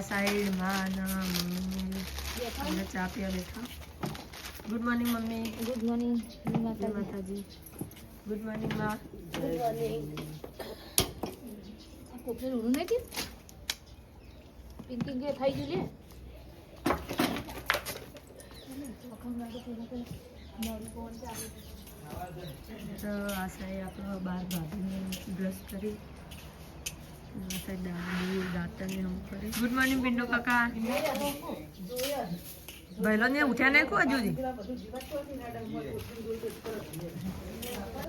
આ સાઈડમાં ના મમ્મી અને ચા પીવા બેઠા good morning mummy good morning જય માતાજી ગુડ મોર્નિંગમાં કોપરે રૂડું નથી પિંકી કે થઈ ગયું લે તો આ સાઈડ આપણો બાર ભાભીને બ્રશ કરી આ સાઈડ દાદી દાંતને હમ કરી ગુડ મોર્નિંગ પિન્ટુ કાકા. ભાઈલો ને ઉઠ્યા નહીં કો હજુ સુધી?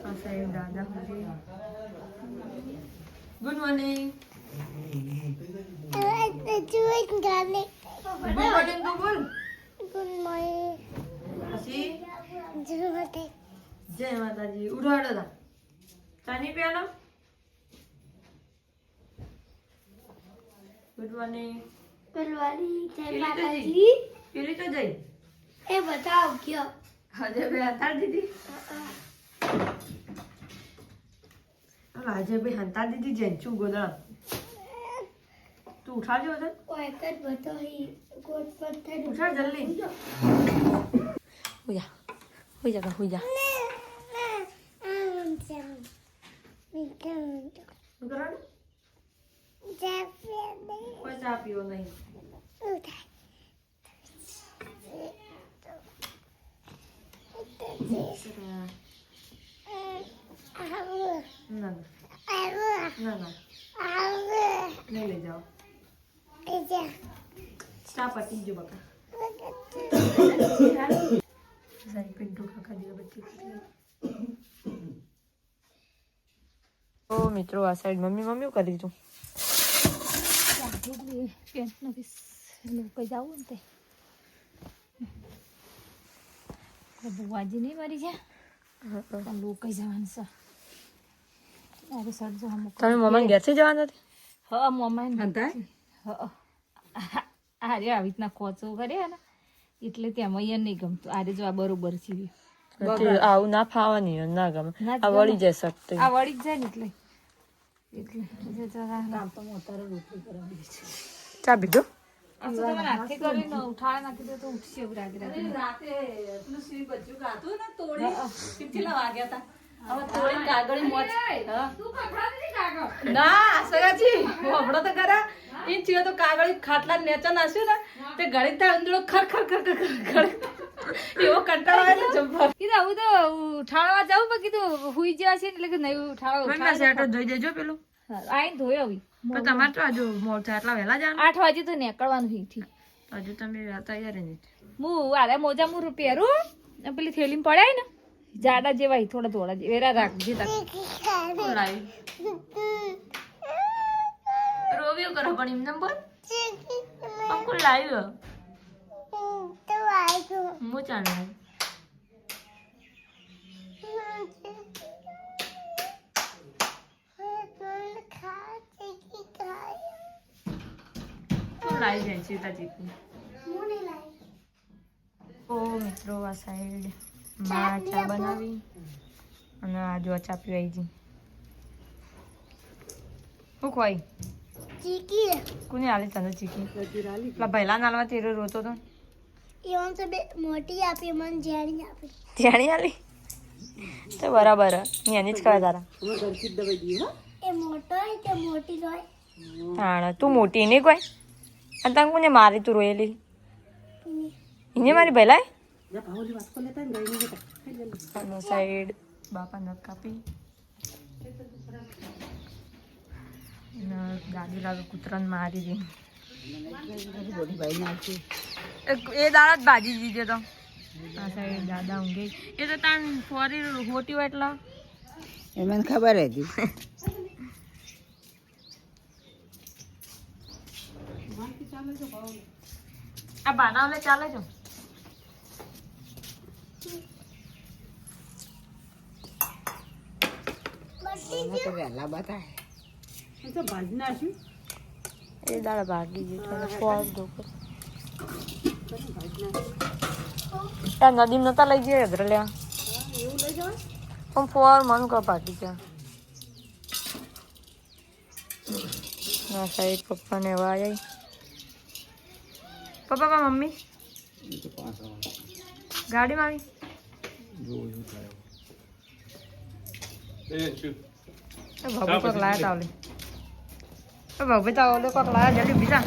આ સાઈડ દાદા ગુડ મોર્નિંગ. ગુડ મોર્નિંગ તો બોલ. પછી? જય માતાજી. ઉઠાડો તા. ચાની પીવાનો ગુડ મોર્નિંગ પેલી તો જઈ એ બતાવ કયો હજે બે હંતાર દીધી? આજે ભાઈ હંતા દીધી જેન્ચું ગોદળ તું ઉઠાજો છે કોઈ એક જ બતાવી કોટ પર થઈ ઉઠા જલ્દી. જા હુઈ જા શું કરવાનું? કોઈ ચા પીવો નહીં ના ના ના ના નહીં લઈ જાઓ. સ્ટાફ આપી જો બકા. સારી પિન્ટુ કાકા દીવાબત્તી બધી ઓ મિત્રો આ સાઈડ મમ્મી મમ્મી કરી દીધું? પેન્ટ નથી લોકો જવું ને તે બુવાજી નહીં મારી છે? લોકો જવાનું છે તમે મમ્મી ઘેરથી જવાના હતી હા મમ્મા હંતા હ આરે આવી રીતના કોચો કર્યા ને એટલે તેમાં અહીંયા નહીં ગમતું. આરે જો આ બરોબર છે આવું ના ફાવાની ના ગમે. આ વળી જાય શકતે આ વળી જાય ને એટલે. એટલે એટલે જરા રામ તો મોતારો રોટલી કરાવી છે. ચા પીધો? આ તો તમે ના સગાજી તો ખરા ઈ ચિયો તો કાગળી ખાટલા નેચા નાસ્યું ને તે ગળિત થાય ઉંદરો ખર ખર ખર ખર ખર એવો કંટાળો આવે જબ્બર કીધું આવું તો ઉઠાડવા જાઉં પણ કીધું હુઈ છે એટલે કે નહીં ઉઠાડવા મમ્મી સેટો જોઈ દેજો પેલું. આઈને ધોયો આવી. પણ તમારે તો હજુ મોડ થાય વહેલા જવાનું આઠ વાગે તો નીકળવાનું અહીંથી હજુ તમે તૈયાર જ હું આરે મોજા મું પહેરું પેલી થેલીમાં પડ્યા ને જાડા જેવા થોડા થોડા વેરા રાખજે રોવ્યો કરો પણ એમ નંબર અંકુલ લાવ્યો હું ચાલે લાવી જાય સીતા ઓ મિત્રો આ સાઈડ માં ચા બનાવી અને આ જો ચા પીવાઈ જી શું કોઈ ચીકી. કોને આલી તને ચીકી? લા પહેલા નાલમાં તેરો રોતો તો. એવમ તો બે મોટી આપી મને જેણી આપી. જેણી આલી તો બરાબર. ની એની જ કહે તારા. એ મોટો હોય કે મોટી હોય? તાણ તું મોટી નહીં કોઈ અને તને કોને મારી તું રોયેલી? એને મારી પહેલા સાઈડ બાપા નખ કાપી દાદી લાગે કૂતરાને મારી દી એ- દાડા જ ભાજી દીધે તો આ સાઈડ દાદા ઊંઘે એ તો તાન ફોરી હોટી હોય એટલા એ મને ખબર હતી આ બાનાવલે ચાલે છે વહેલા બતાય એ દાડા ભાગી ગઈ તો ફોર દો ત્યાં નદીમાં નતા લઈ જઈએ અધર લ્યા પણ ફોર મન કા પાટી ગયા. ના સાહેબ પપ્પાને વાય પપ્પા મારા મમ્મી? ગાડીમાં આવી? એ ભાભી કોક લાયા તા ઓલી એ ભાભી તા ઓલે કોક લાયા જલ્દી ઉભી થા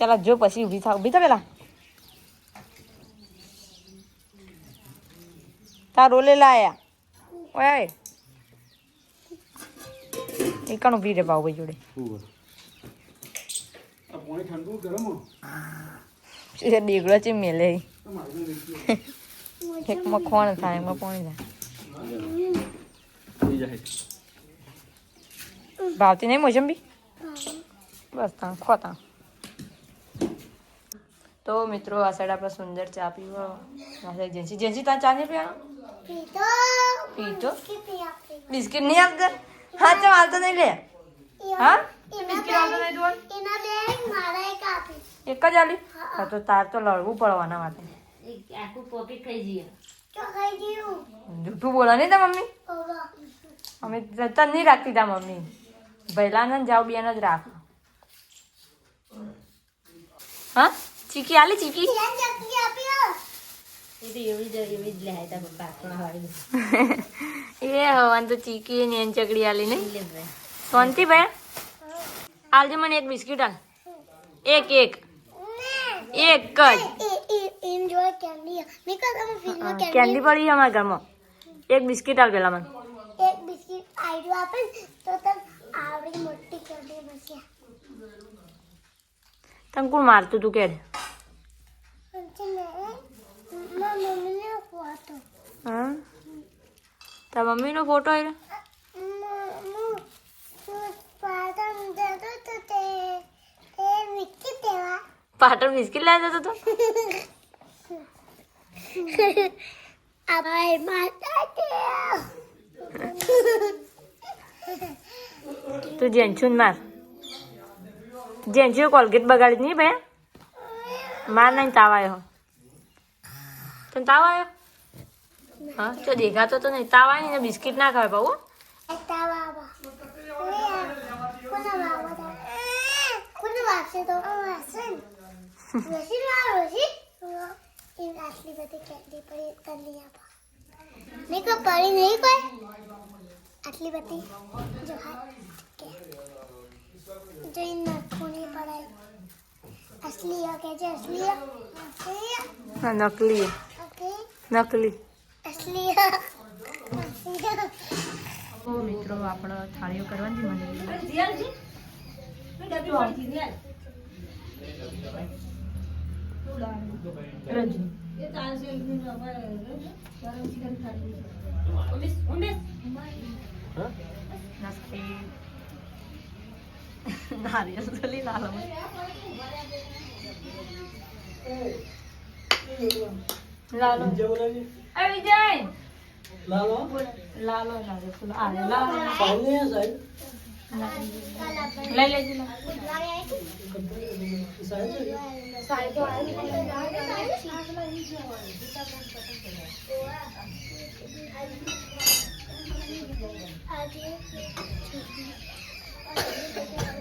ચાલો જો પછી ઊભી થા ઊભી થા પેલા તાર ઓલે લાયા ઓય એકાણ ઊભી રે ભાઈ જોડે એ દીકરો છે મેલે એક મખણ થાય એમાં પાણી થાય ભાવતી નહીં મોસંબી બસ તાં ખોતા તો મિત્રો આ સાઈડ આપણે સુંદર ચા પીવો આ સાઈડ જેન્સી જેન્સી ત્યાં ચા નહીં પીવાનો પીતો પીતો કેટલી આપી બિસ્કિટ નહીં આપતા હા ચાલ હાલતો નહીં લે હા એના બિસ્કિટ આવતો નહીં તું એના બે મારા એક આપી એક જ આલી હા તો તાર તો લડવું પડવાના માટે આખું પોપી ખાઈ જઈએ તો ખાઈ ગયું જૂઠું બોલો નહીં તા મમ્મી ઓવા અમે તન નહીં રાખતી તા મમ્મી ભૈલાને જાવ બિયાનો જ રાખ હા ચીકી આલી ચીકી ત્યાં ચટણી આપ્યો એ તો એવી જ એવી જ લેહાય તા પપ્પા આટલા વાળી એ હવાન તો ચીકી ને એન ચકડી આલી નહીં લે ભાઈ શાંતિ ભાઈ આલજે મને એક બિસ્કિટ આલ એક એક એક જ એ એ એન્જોય કેન્ડી મેં કહા તમે ફિલ્મમાં કેન્ડી કેન્ડી પડી છે અમારા ઘરમાં એક બિસ્કિટ આલ પેલા મને એક બિસ્કિટ આઈડિયો આપે ને તો તને આવડી મોટી કેન્ડી મળશે તને કોણ મારતું તું કે અંતે મેં મારા મમ્મીને ફોટો હા તાર મમ્મીનો ફોટો આવ્યો હું પાટણ જતો તો તે તે વિકી દેવા પાટણ બિસ્કિટ લાવી જતો તો કે તું જેન્છુન માર. જેન્છુ કોલગેટ બગાડી નહીં ભાઈ. માર નહીં તાવ આવ્યો તને તાવ આવ્યો હા તો દેખાતો તો નહીં. તાવ આવી ને બિસ્કિટ ના ખાવે બહુ આતા બાબા કોના બાબા કોના વાસે તો વાસે રસી ના રસી એ આટલી બધી કેન્ડી પડી કરી આપા મેં કો પડી નહીં કોઈ આટલી બધી જો હા કે જો इन नखुनी पड़ाई असली है के जे असली है असली है હા નકલી ओके નકલી असली है असली है તો મિત્રો આપણે થાળીઓ કરવાની મને રજની. નાસ્તી નારિયેલ તો લઈ લાલો. લાલો એ વિજય! લાલો? લાલો લાલો આ લાલો. લઈ લેજો લા.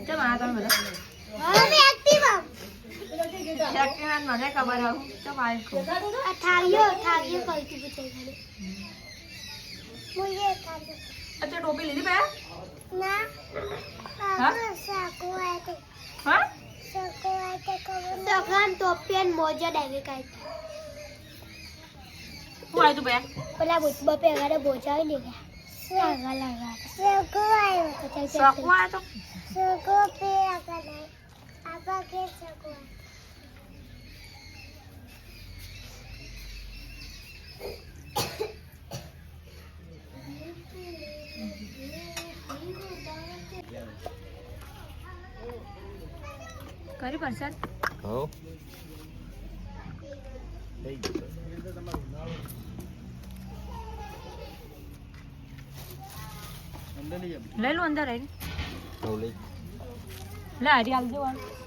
ચમ આ તમે બધા अरे एक्टिव શક્તિનાથ મને ખબર આવું ચમ આ કહું थालियो थालियो कोई की पूछे खाली मुझे थालियो અચ્છા ટોપી લીધી pay Sokwa to. Sokwa pe akana. Apa ke sokwa? આપા પરસાદ? હો. કરી પ્રસાદ લઈ લો અંદર આવી લે હરી દેવાનું